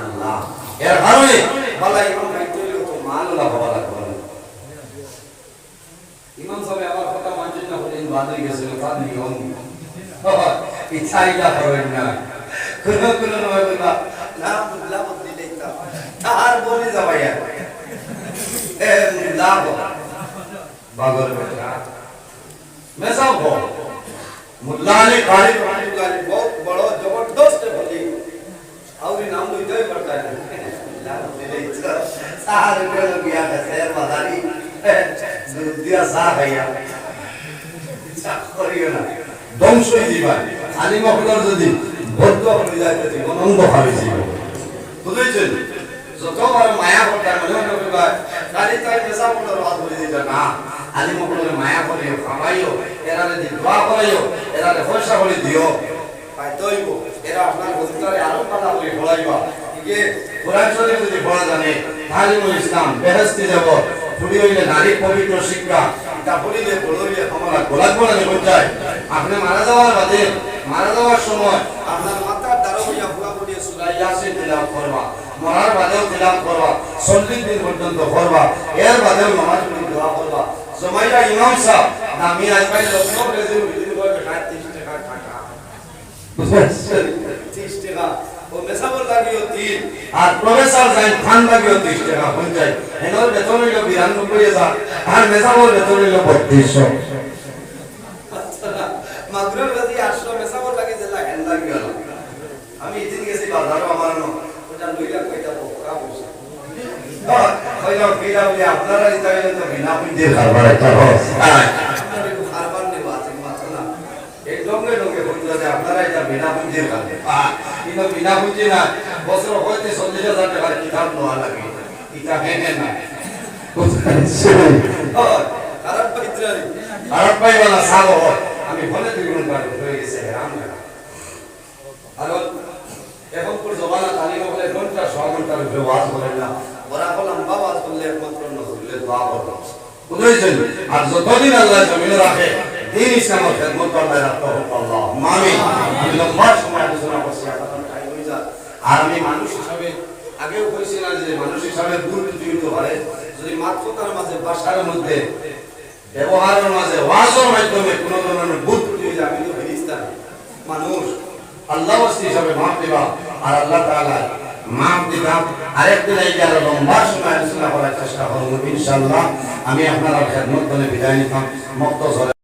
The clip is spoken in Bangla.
সুবহানাল্লাহ এর কারণে আল্লাহ ইমাম মাইতুল তো মানলা বাবা লাগবে ইমাম সাহেব আমার কথা মানছেন না, বলেন বাদরি গেছিল বাদরি হন ইচ্ছাইলা করবেন না। কোন কোন নয় বলা না। বুল্লা বদলি লেখতা তাহার বলে যাবাইয়া এ মুল্লা বাগর বেটা। মেসাও মুল্লা আলী কারি কারি বল তাহার গেল গিয়া বেসের বাজারি দুধ দিয়া চা খাইয়া। করিও না। ধ্বংস দিবা খালি মকদর যদি বদ্ধ হয়ে যায় জীবন অন্ধভাবে জীবন বুঝেছেন? যত বড় মায়া করতে মনে মনে করবা খালি তাই পেশা করলে রাত বলে দিত না, আলি মকদরে মায়া করিও খাওয়াইও এরা যদি আপনার আরও কথা বলে বলাইবা যে কোরআন যদি বলা জানে তালিমুল ইসলাম বেহেস্তি যাব ফুড়ি হইলে নারী পবিত্র শিক্ষা তা ফুড়িলে পড়লে আমরা গোলাপ গোলানে পৌঁছায় আপনি মারা যাওয়ার বাদে, মারা যাওয়ার সময় আপনার মাথার দ্বারা হইয়া পুরা পুড়িয়ে সুরাই ইয়াসিন তিলাওয়াত করবা মরার বাদেও তিলাওয়াত করবা চল্লিশ দিন পর্যন্ত করবা এর বাদেও নামাজ পড়ি দোয়া করবা জমাইয়া ইমাম সাহেব, নামি আজ পাই লক্ষ্য বেজে বিদিন করে বেটায় 30 টাকা টাকা ত্রিশ টাকা ও লাগিও তিন আর প্রফেসর যাই খান লাগিও ত্রিশ টাকা পঞ্চায়েত। এনর বেতন হইল বিরানব্বই হাজার আর মেসাবর বেতন হইল বত্রিশশো লাগে যে আমি এদিন গেছি বাজারও আমার ন। ওটা কইটা পোকা বলে আপনারা বিনা একটা আপনারা একটু খাবার নেব আছে মাত্র না এই ডঙ্গে ডঙ্গে বলতে আপনারা এটা বিনা পুঁজির খাবে কিন্তু বিনা পুঁজি না, বছর হইতে চল্লিশ হাজার টাকার কিতাব নেওয়া লাগে। কিতাব এনে না। খারাপ আমি বলে দুগুণ পারি হয়ে গেছে রাম এখন পর জমানা তালিম বলে ঘণ্টা ছ ঘণ্টার উপরে ওয়াজ করেন না। ওরা বললাম বাবা করলে একমাত্র নজরুলে দোয়া করতাম বুঝেছেন? আর যতদিন আল্লাহ জমিনে রাখে, দিন ইসলামের খেদমত করতে রাখতে হোক আল্লাহ। মামি আমি লম্বা সময় আলোচনা করছি এখন টাইম হয়ে যায় আর আমি মানুষ হিসাবে, আগেও কইছিলাম যে মানুষ হিসাবে হতে পারে যদি মাত্রতার মাঝে ভাষার মধ্যে, ব্যবহারের মাঝে, ওয়াজের মাধ্যমে কোনো ধরনের ভুল হয়ে আমি তো ফেরিস্তা না। মানুষ আল্লাহ হিসাবে মাফ দিবা আর আল্লাহ তাআলা মাফ দিলাম আরেকদিন এই আরও লম্বা সময় আলোচনা করার চেষ্টা করব, ইনশাআল্লাহ। আমি আপনার বিদায় নিতাম। মুক্ত